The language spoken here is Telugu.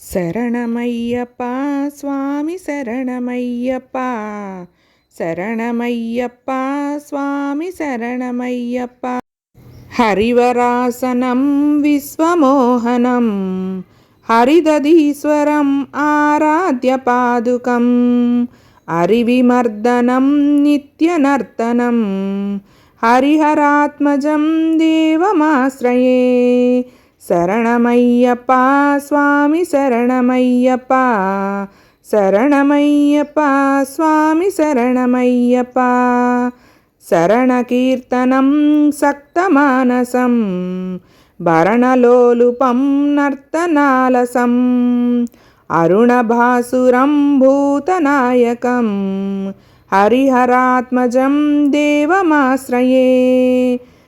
శరణమయ్యప్ప స్వామి శరణమయ్యప్ప శరణమయ్యప్ప స్వామి శరణమయ్యప్ప హరివరాసనం విశ్వమోహనం హరిదధీశ్వరం ఆరాధ్య పాదుకం అరివిమర్దనం నిత్యనర్తనం హరిహరాత్మజం దేవమాశ్రయే శరణమయ్యప్ప స్వామి శరణమయ్యప్ప శరణమయ్యప్ప స్వామి శరణమయ్యప్ప శరణకీర్తనం సక్తమానసం భరణలోలుపం నర్తనాలసం అరుణభాసురం భూతనాయకం హరిహరాత్మజం దేవమాశ్రయే